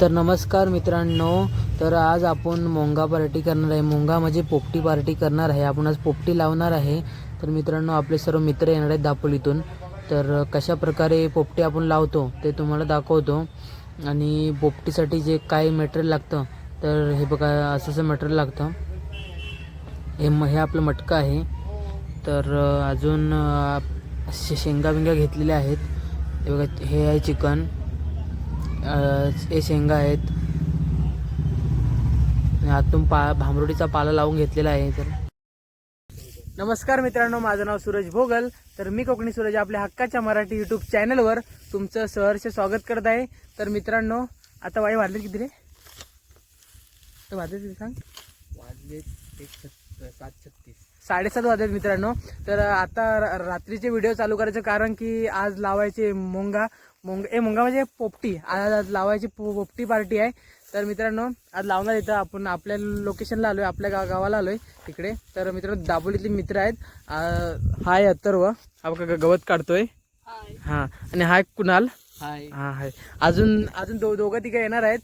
तर नमस्कार मित्रांनो तर आज आपण मोंगा पार्टी करणार आहे. मोंगा म्हणजे पोपटी पार्टी करणार आहे. आपण आज पोपटी लावणार आहे. तर मित्रांनो आपले सर्व मित्र येणार आहेत दापोलीतून तर कशा प्रकारे पोपटी आपण लावतो ते तुम्हाला दाखवतो. आणि पोपटीसाठी जे काय मटेरियल लागतं तर हे बघा असं असं मटेरियल लागतं. हे म हे आपलं मटकं आहे. तर अजून शे शेंगा बिंगा घेतलेल्या आहेत. हे बघा हे आहे चिकन. हे शेंगा आहेत. आतून पा भांबरुडीचा पाला लावून घेतलेला आहे तर नमस्कार मित्रांनो माझं नाव सूरज भोगल. तर मी कोकणी सूरज आपल्या हक्काच्या मराठी यूट्यूब चॅनलवर तुमचं सहर्ष स्वागत करत आहे. तर मित्रांनो आता वाई वाजले किती रे? तर वाजले किती सांग? वाजले एक सात छत्तीस. साडेसात वाजलेत मित्रांनो. तर आता रात्रीचे व्हिडिओ चालू करायचं कारण की आज लावायचे मोंगा. मोंग ए मोंगा म्हणजे पोपटी. आज आज लावायची पोपटी पार्टी आहे. तर मित्रांनो आज लावणार इथं आपण आपल्या लोकेशनला आलोय आपल्या गा गावाला आलोय तिकडे. तर मित्रांनो दाबोलीतले मित्र आहेत. हा आहे अथर्व. ग- गवत काढतोय. हा. आणि हा आहे कुणाल. हाय. हा आहे अजून अजून दो दोघं तिघं येणार आहेत.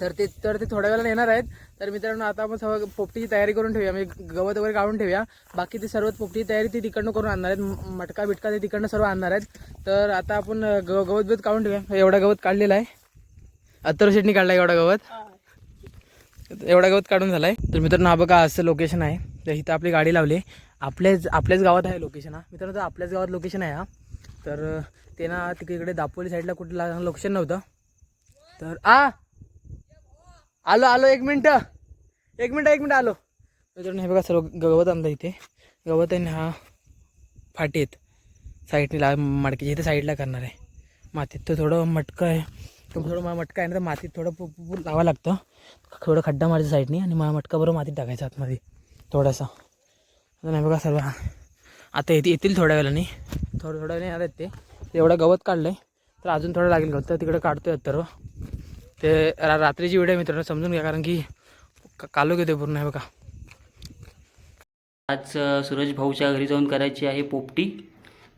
तर ते तर ते थोड्या वेळाला येणार आहेत. तर मित्रांनो आता आपण सर्व पोपटीची तयारी करून ठेवूया. म्हणजे गवत वगैरे काढून ठेवूया. बाकी ते सर्व पोपटीची तयारी ती तिकडनं करून आणणार आहेत. मटका बिटका ते तिकडनं सर्व आणणार आहेत. तर आता आपण ग गवत बिवत काढून ठेवूया. एवढा गवत काढलेला आहे. अत्तर शेटनी काढला एवढा गवत. एवढा गवत काढून झाला आहे तर मित्रांनो हा बघा असं लोकेशन आहे. तर इथं आपली गाडी लावली. आपल्याच आपल्याच गावात आहे लोकेशन हा. मित्रांनो तर आपल्याच गावात लोकेशन आहे हा. तर ते ना तिकडे दापोली साईडला कुठे लोकेशन नव्हतं. तर आ! आलो आलो एक मिनटं. एक मिनटं एक मिनटं आलो. मित्रांनो हे बघा सर्व गवत आणलं इथे. गवत आहे ना हा फाटी आहेत. साईडने ला मडकीच्या इथे साईडला करणार आहे. मातीत तर थोडं मटकं आहे. तर थोडं मला मटकं आहे ना तर मातीत थोडं पु लावावं लागतं. थोडं खड्डा मारायचा साईडने आणि मला मटका बरोबर मातीत टाकायचा आतमध्ये. थोडासा. नाही बघा सर्व. आता येते येतील थोड्या वेळाने. थोडं थोड्या वेळाने आता ते. एवढं गवत काढलं आहे तर अजून थोडं लागेल गवत. तर तिकडे काढतोय तर ते रा रात्रीची व्हिडिओ मित्रांनो समजून घ्या कारण की कालो घेते पूर्ण आहे बघा. आज सूरज भाऊच्या घरी जाऊन करायची आहे पोपटी.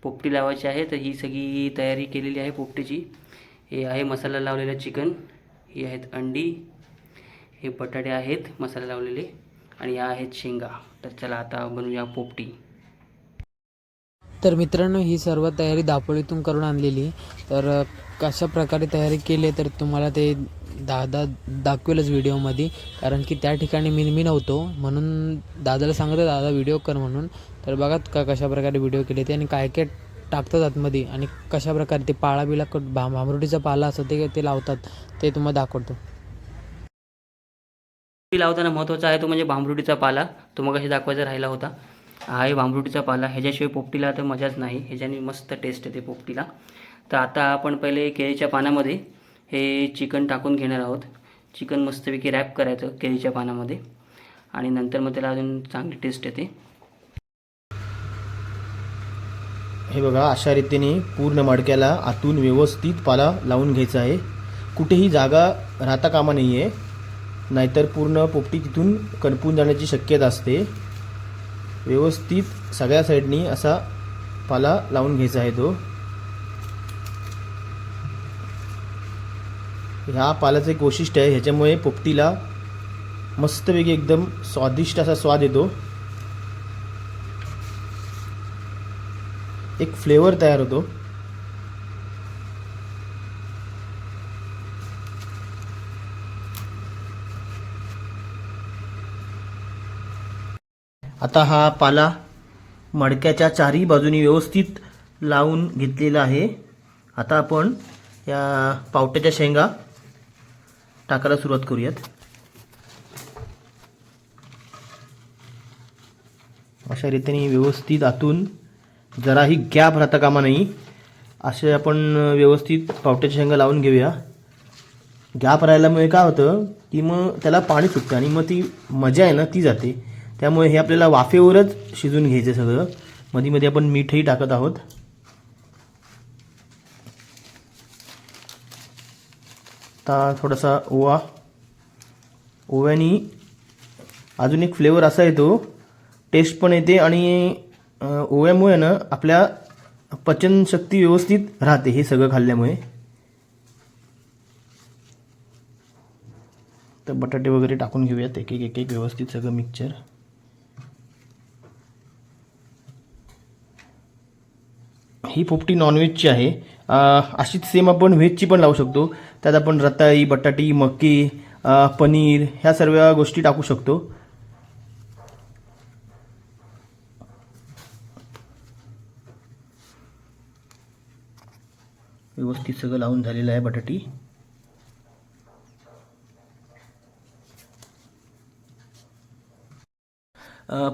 पोपटी लावायची आहे तर ही सगळी तयारी केलेली आहे पोपटीची. हे आहे मसाला लावलेला चिकन ही आहेत अंडी हे बटाटे आहेत मसाला लावलेले आणि या आहेत शेंगा. तर चला आता बनवूया पोपटी. तर मित्रांनो ही सर्व तयारी दापोलीतून करून आणलेली. तर कशा प्रकारे तयारी केली तर तुम्हाला ते दादा दाखवेलच व्हिडिओमध्ये. कारण की त्या ठिकाणी मी मी नव्हतो. म्हणून दादाला सांगतो दादा व्हिडिओ कर म्हणून. तर बघा का कशाप्रकारे व्हिडिओ केले ते आणि काय काय टाकतात आतमध्ये आणि कशा प्रकारे ते पाळा बिला कट भा पाला असं ते ते लावतात ते तुम्हाला दाखवतो. लावताना महत्त्वाचा आहे तो म्हणजे भांबरुटीचा पाला. तो मग दाखवायचा राहिला होता. हा आहे भांबरुटीचा पाला. ह्याच्याशिवाय पोपटीला तर मजाच नाही. ह्याच्याने मस्त टेस्ट येते पोपटीला. तर आता आपण पहिले केळीच्या पानामध्ये हे चिकन टाकून घेणार आहोत. चिकन मस्तपैकी रॅप करायचं केळीच्या पानामध्ये. आणि नंतर मग त्याला अजून चांगली टेस्ट येते. हे बघा अशा रीतीने पूर्ण मडक्याला आतून व्यवस्थित पाला लावून घ्यायचा आहे. कुठेही जागा राहता कामा नाही आहे नाहीतर पूर्ण पोपटी तिथून कणपून जाण्याची शक्यता असते. व्यवस्थित सगळ्या साईडनी असा पाला लावून घ्यायचा आहे तो. ह्या पाल्याचं एक वैशिष्ट्य आहे ह्याच्यामुळे पोपटीला मस्तपैकी एकदम स्वादिष्ट असा स्वाद येतो. एक फ्लेवर तयार होतो. आता हा पाला मडक्याच्या चारही बाजूनी व्यवस्थित लावून घेतलेला आहे. आता आपण या पावट्याच्या शेंगा टाकायला सुरुवात करूयात. अशा रीतीने व्यवस्थित आतून जराही गॅप राहता कामा नाही असे आपण व्यवस्थित पावट्याची शेंगा लावून घेऊया. गॅप राहिल्यामुळे काय होतं की मग त्याला पाणी सुटतं आणि मग ती मजा आहे ना ती जाते. त्यामुळे हे आपल्याला वाफेवरच शिजून घ्यायचं सगळं. मध्ये मध्ये आपण मीठही टाकत आहोत. आता थोडासा ओवा. ओव्याने अजून एक फ्लेवर असा येतो. टेस्ट पण येते आणि ओव्यामुळे ना आपल्या पचनशक्ती व्यवस्थित राहते हे सगळं खाल्ल्यामुळे. तर बटाटे वगैरे टाकून घेऊयात एक एक एक एक व्यवस्थित सगळं मिक्सचर ही पोपटी नॉनव्हेजची आहे. अशीच सेम आपण व्हेजची पण लावू शकतो. त्यात आपण रताळी बटाटी मक्की पनीर ह्या सर्व गोष्टी टाकू शकतो. व्यवस्थित सगळं लावून झालेलं आहे बटाटी.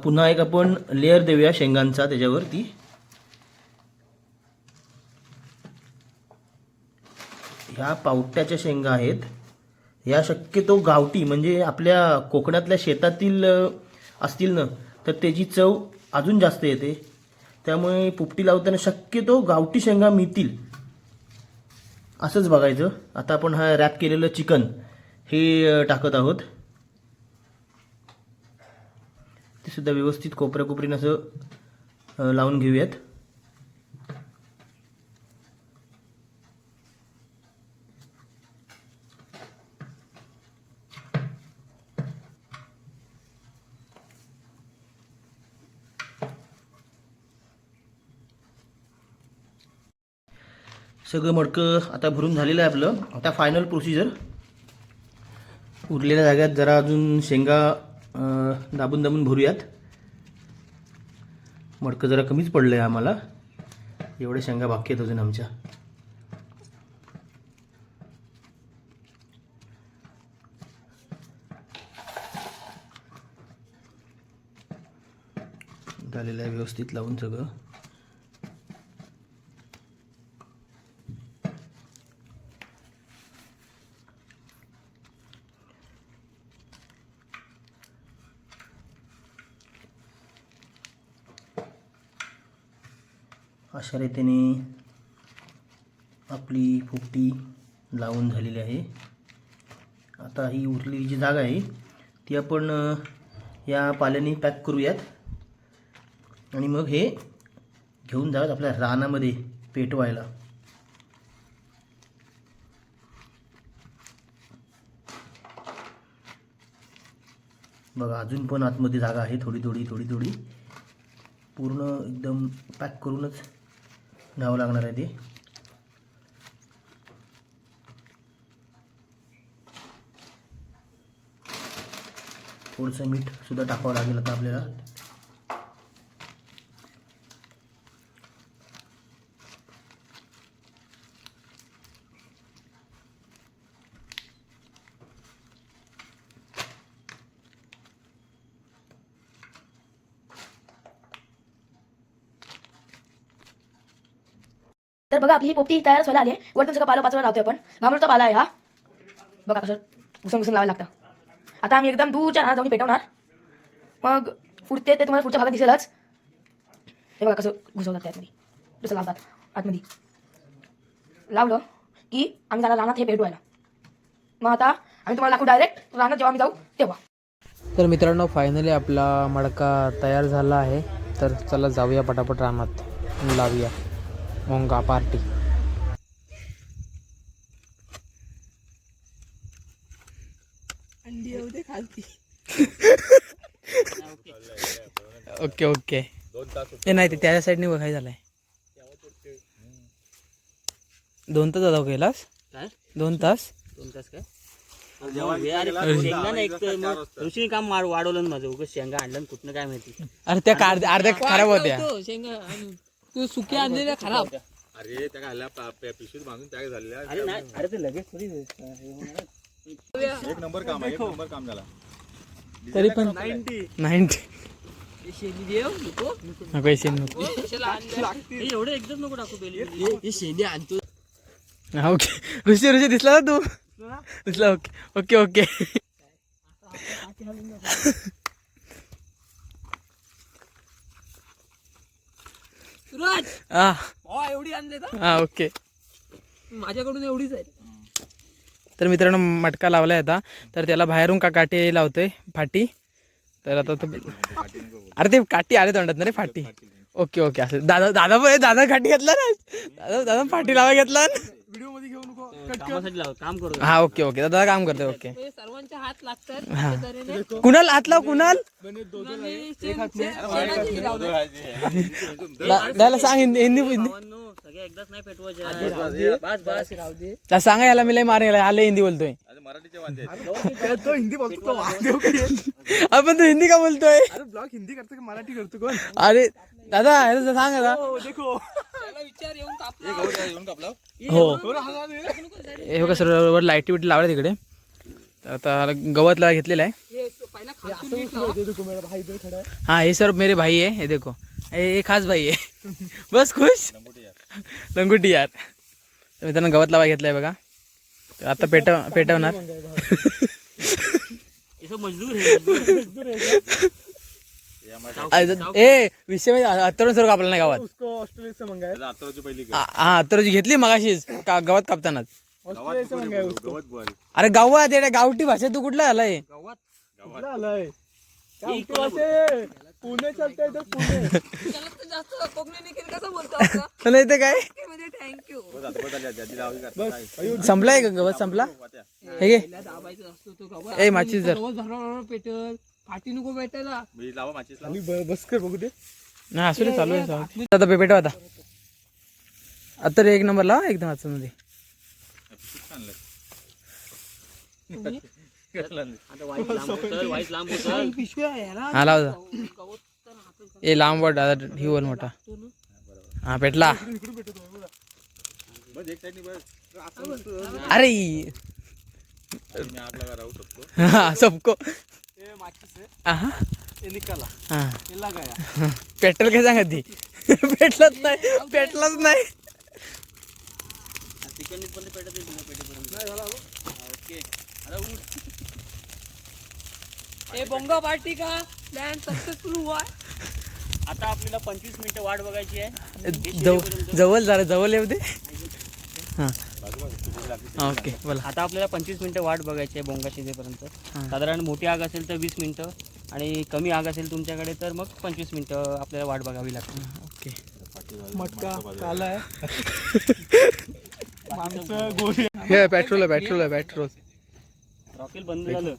पुन्हा एक आपण लेअर देऊया शेंगांचा त्याच्यावरती. ह्या पावट्याच्या शेंगा आहेत. ह्या शक्यतो गावठी म्हणजे आपल्या कोकणातल्या शेतातील असतील ना तर त्याची चव अजून जास्त येते. त्यामुळे पुपटी लावताना शक्यतो गावठी शेंगा मिळतील. असंच बघायचं. आता आपण हा रॅप केलेलं चिकन हे टाकत आहोत. ते सुद्धा व्यवस्थित कोपऱ्या कोपरीनं असं लावून घेऊयात. सगळं मडकं आता भरून झालेलं आहे आपलं. आता फायनल प्रोसिजर उरलेल्या जाग्यात जरा अजून शेंगा दाबून दाबून भरूयात. मडकं जरा कमीच पडलं आहे आम्हाला. एवढ्या शेंगा बाकी आहेत अजून आमच्या. झालेलं आहे व्यवस्थित लावून सगळं. अशा रीतीने आपली फुगटी लावून झालेली आहे. आता ही उरलेली जी जागा आहे ती आपण या पाल्याने पॅक करूयात. आणि मग हे घेऊन जाऊयात आपल्या रानामध्ये पेटवायला. बघा अजून पण आतमध्ये जागा आहे थोडी थोडी थोडी थोडी. पूर्ण एकदम पॅक करूनच न्यावं लागणार आहे ते. थोडंसं मीठसुद्धा टाकावं लागेल आता आपल्याला. बघा आपली ही पोपटी तयार व्हायला आली आहे. वरतून सगळं पाला पाचवा लावतोय आपण. भांबरूचा पाला आहे हा. बघा कसं घुसून घुसून लावायला लागतं. आता आम्ही एकदम दूरच्या राहणार जाऊन पेटवणार. मग पुढते ते तुम्हाला पुढच्या भागात दिसेलच. हे बघा कसं घुसवतात त्यातमध्ये दुसरं लावतात आतमध्ये. लावलं की आम्ही जाणार राहणार हे पेटवायला. मग आता आम्ही तुम्हाला दाखवू डायरेक्ट राहणार जेव्हा आम्ही जाऊ तेव्हा. तर मित्रांनो फायनली आपला मडका तयार झाला आहे. तर चला जाऊया पटापट रानात. लावूया. मोंगा पार्टी. Okay okay. ते नाही ते त्याच्या साईडने बघाय झालंय. दोन तास जाऊ गेलास काय? दोन तास? दोन तास काय शेंगा ऋषीने काम मार वाढवलं माझं उगाच शेंगा आणलं आणि कुठनं काय माहिती. अरे त्या अर्ध्या खराब होत्या. तू सुके आणलेल्या खराब. अरे त्या घालल्या पिशवीत बांधून त्या झालेल्या. अरे नाही अरे ते लगेच थोडी एक नंबर काम आहे एक नंबर काम झाला. तरी पण नाईन्टी. नको. शेण नको. एवढं एकदम नको टाकू बेली हा ओके. ऋषी ऋषी दिसला ना तू? दिसला ओके. Okay okay. हा एवढी आणले हा? ओके. माझ्याकडून एवढीच आहे तर मित्रांनो मटका लावलाय आता. तर त्याला बाहेरून का काठी लावतोय? फाटी. तर आता तो अरे ते काठी आले तोंडात ना रे फाटी. Okay okay. असं दादा दादा दादा काठी घेतला ना? दादा दादा फाटी लावा घेतला ना? कामासाठी लाव काम करू हा ओके ओके. दादा काम करतोय ओके. म्हणजे सर्वांचे हात लागतात हा. त्या तऱ्हेने कुणाल हात लाव कुणाल? आणि शेण- शेणाची राहू दे. दा- दादाला सांग हिंदी हिंदी हिंदी. भावांनो, सगळे एकदाच नाही पेटवायचे. बस बस. राहू दे. दा सांगा याला मी लय मारे याला आले हिंदी बोलतोय. अरे मराठीचे वांदे आहेत. आपण तू हिंदी का बोलतोय? अरे ब्लॉग हिंदी करतो का? मराठी करतो कोण? अरे दादा सांग हे गहू द्या, येऊन कापला. हो हे बघा सर लाईटी बिटी लावल्या तिकडे. तर आता गवतला घेतलेला आहे. हे. हाँ ये सर मेरे भाई है ये देखो. ये ये खास भाई है बस खुश? लंगुटी यार. तर मित्रांनो गवत लावा घेतलाय बघा. तर आता पेटव पेटवणार. हे मजदूर है ए विषय म्हणजे अत्तरून सर कापला नाही गावात. हा अत्तरची घेतली मगाशीच. का गवत कापतानाच. अरे गावात येड्या गावठी भाषा तू कुठला आलाय? त्याला तर जास्त कोकणी निघेल कसं बोलतो आपण? नाही ते काय? म्हणजे थँक्यू बस? काय? संपलाय का गवत संपला. हे घे. पहिला दाबायचा असतो तो गवत. ए माचीस जर. पेटल. फाटी नको पेटायला मी लावा माचीस लावा. बस कर बघू दे नाही असू दे चालू आहे चालू. आता पेटव आता आता रे एक नंबरला एकदम आजच्या मध्ये. पिशव्या याला हा लाव जा. ए लांब वाट आता ही वर मोठा. हा पेटला बस एक साईडनी बस अरे मी आत लगा राहू शकतो हा सबको. पेट्रोल काय सांगत ती? पेटलंच नाही पेटलंच नाही. ए बोंगा पार्टी का? प्लॅन सक्सेसफुल हुआ है. आता आपल्याला पंचवीस मिनिटं वाट बघायची आहे. जव- जवळ जरा जवळ येऊ दे. हा. ओके बोला. आता आपल्याला पंचवीस मिनिटं वाट बघायची आहे बोंगा शिजेपर्यंत. साधारण मोठी आग असेल तर वीस मिनिटं आणि कमी आग असेल तुमच्याकडे तर मग पंचवीस मिनिटं आपल्याला वाट बघावी लागते. ओके. मटका काला आहे. हे पेट्रोल आहे पेट्रोल आहे पेट्रोल. रॉकेल बंद झालं.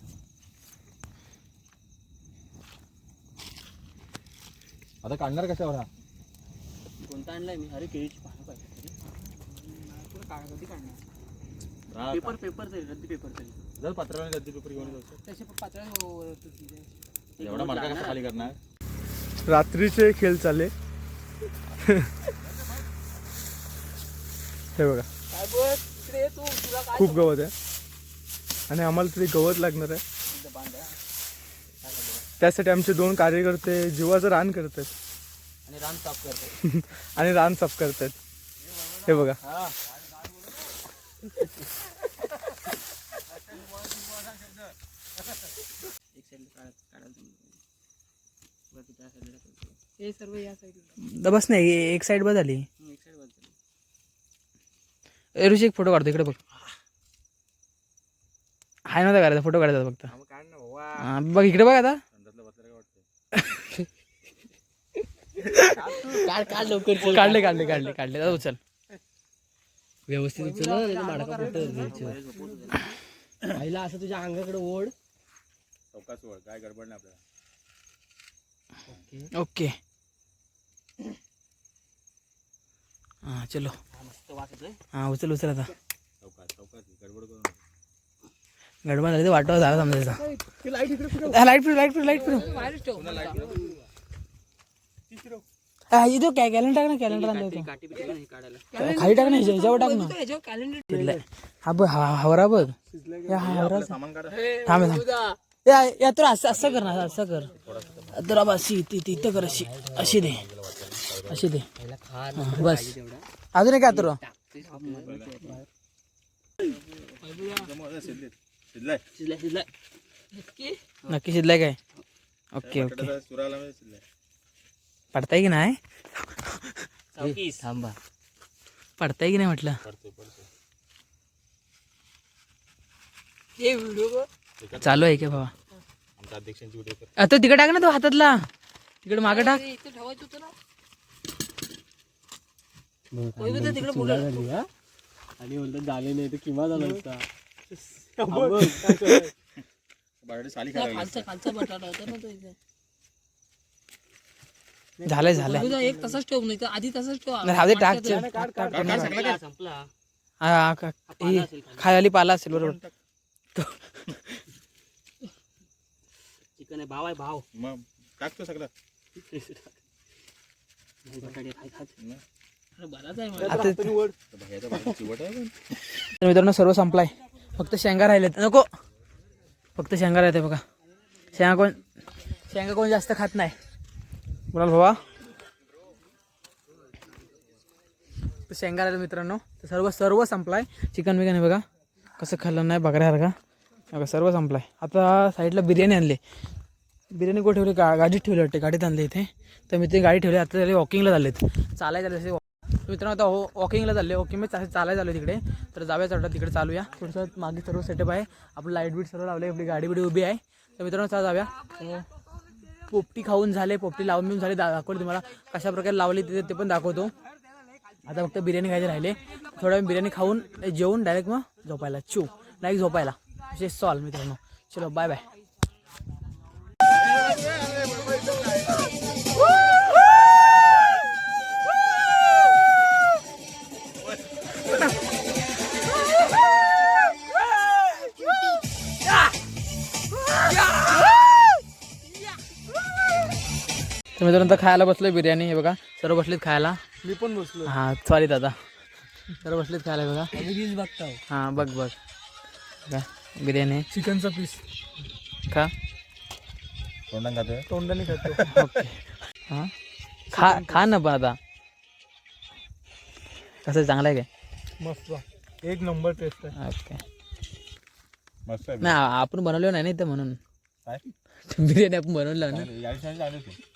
आता काढणार कशावर हा? कोणता आणलाय मी? अरे केळीची काढणार हा, पेपर पेपर तरी रद्दी पेपर तरी. जर गद्दी पेपर घेऊन जाऊ तसे पण हो- एवढा मडका कसा खाली करणार? रात्रीचे खेळ चालले. हे बघा. तू तुला काय खूप गवत आहे. आणि आम्हाला तरी गवत लागणार आहे. त्यासाठी आमचे दोन कार्यकर्ते जीवाचं रान करतात. आणि रान साफ करतो आणि रान साफ करतात. हे बघा साईड काढायला बाकी त्या साईडला करतो हे सर्व या बस नाही एक साईड बस झाली. एक साईड ऋषी एक फोटो काढतो इकडे बघ. हाय नव्हता करायचा फोटो काढायचा फक्त. बघ इकडे बघ आता. काढले काढले काढले. काढले उचल. व्यवस्थित उचल माडका पहिला असं तुझ्या अंगाकडे ओढ. वळ काय गडबड नाही आपल्याला. ओके. हा चलो. हा उचल उचल आता. गडबड करू नका. गडबड झाली ते वाटवा झाला समजायचा. हा, लाइट फिरू लाइट फिरू लाइट फिरू. हा, इथं काय कॅलेंडर टाक ना कॅलेंडर आणलं होतं. काठी बिटी नाही काढायला. खाली टाक ना ह्याच्या- ह्याच्यावर टाक ना. ह्याच्यावर कॅलेंडर. हा बघ हा हावरा बघ. या हावरा सामान काढा. थांब थांब. या या तर असं असं कर ना असं कर. तर अब अशी ती ती इथं कर अशी अशी दे. अशी दे. हा, बस. अजून एक तर जमव, शिजलेत. शिजलाय शिजलाय. शिजलाय नक्की शिजलाय काय? Okay okay. बटाटा सुराला शिजलाय. पडताय की नाही? थांबा. पडताय की नाही म्हटलं? हे चालू आहे का बाबा? आता तिकडे टाक ना तो हातातला. तिकडे मागे टाक. होतं आणि म्हणतात झाले नाही तर किंवा झाला खायला खालचा खालचा बटाटा होता ना तो इथे. झालंय झालंय. तुझा एक तसाच ठेव नाही तर आधी तसाच ठेव. नाही, राहू दे, टाक, चल. टाक, टाक, संपला? हा, का- खायली पाला असेल बरोबर. चिकन आहे भाव आहे भाव. मग टाकतो सगळं. बटाटे खाय खात अरे बराच आहे मला. आता ह्याच्या बाजूला चिवट आहे पण. तर मित्रांनो सर्व संपलाय. फक्त शेंगा राहिलेत. नको. फक्त शेंगा राहते बघा. शेंगा कोण शेंगा कोण जास्त खात नाही. बोलाल भावा. तर शेंगा राहिले मित्रांनो. तर सर्व सर्व संपलाय. चिकन बिकन आहे बघा. कसं खाल्लं नाही बघायला बघा सर्व संपलाय. आता साईडला बिर्याणी आणली. बिर्याणी कुठे ठेवली? गा गाडीत ठेवली वाटते. गाडीत आणली इथे. तर मी ते गाडी ठेवली. आता झाले वॉकिंगला झालेत चालायला झाले मित्रांनो आता हो वॉकिंगला चालले. वॉकिंगमध्ये चालायला झालो तिकडे. तर जाऊया वाटतं तिकडे चालूया. थोडंसं मागे सर्व सेटअप आहे. आपलं लाइट बीट सर्व लावले आपली गाडी बिडी उभी आहे. तर मित्रांनो चला जाऊया. पोपटी खाऊन झाले पोपटी लावून बिवून झाले दा- दाखवले तुम्हाला कशा प्रकारे लावली तिथे ते पण दाखवतो. आता फक्त बिर्याणी खायची राहिले. थोडा वेळ बिर्याणी खाऊन जेवून डायरेक्ट मग झोपायला. चू डायरेक्ट झोपायला. विषय सॉल्व मित्रांनो. चलो बाय बाय तर मित्रांनो खायला बसलोय बिर्याणी हे बघा. सर्व बसलेत खायला. मी पण बसलो हा सॉरी दादा. सर्व बसलेत खायला बघा. रील्स बघता हां बघ बघ. बघा बिर्याणी. चिकनचा पीस का तोंडान खातोय? तोंडाने खातो. ओके. हां? खा खा ना पण आता. कसं चांगलं आहे मस्त एक नंबर टेस्ट आहे. काय ओके. मस्त आहे. नाही आपण बनवलं नाही ना इथं म्हणून. काय? बिर्याणी आपण बनवलं ना चांगलं. या दिवशी आले होते.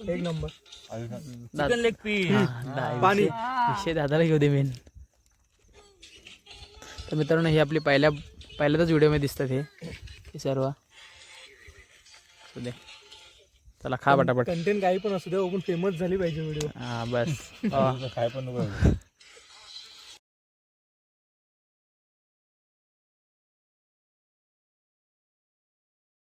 एक नंबर. का? Leg piece. पाणी. विषय दादाला घेऊ दे मेन तर मित्रांनो हे आपली पहिल्या पहिल्याच व्हिडिओमध्ये दिसतात हे. हे सर्व. असू दे चला खा पटापट. कंटेंट काही पण असू दे पण फेमस झाली पाहिजे व्हिडिओ हा बस. काय पण नको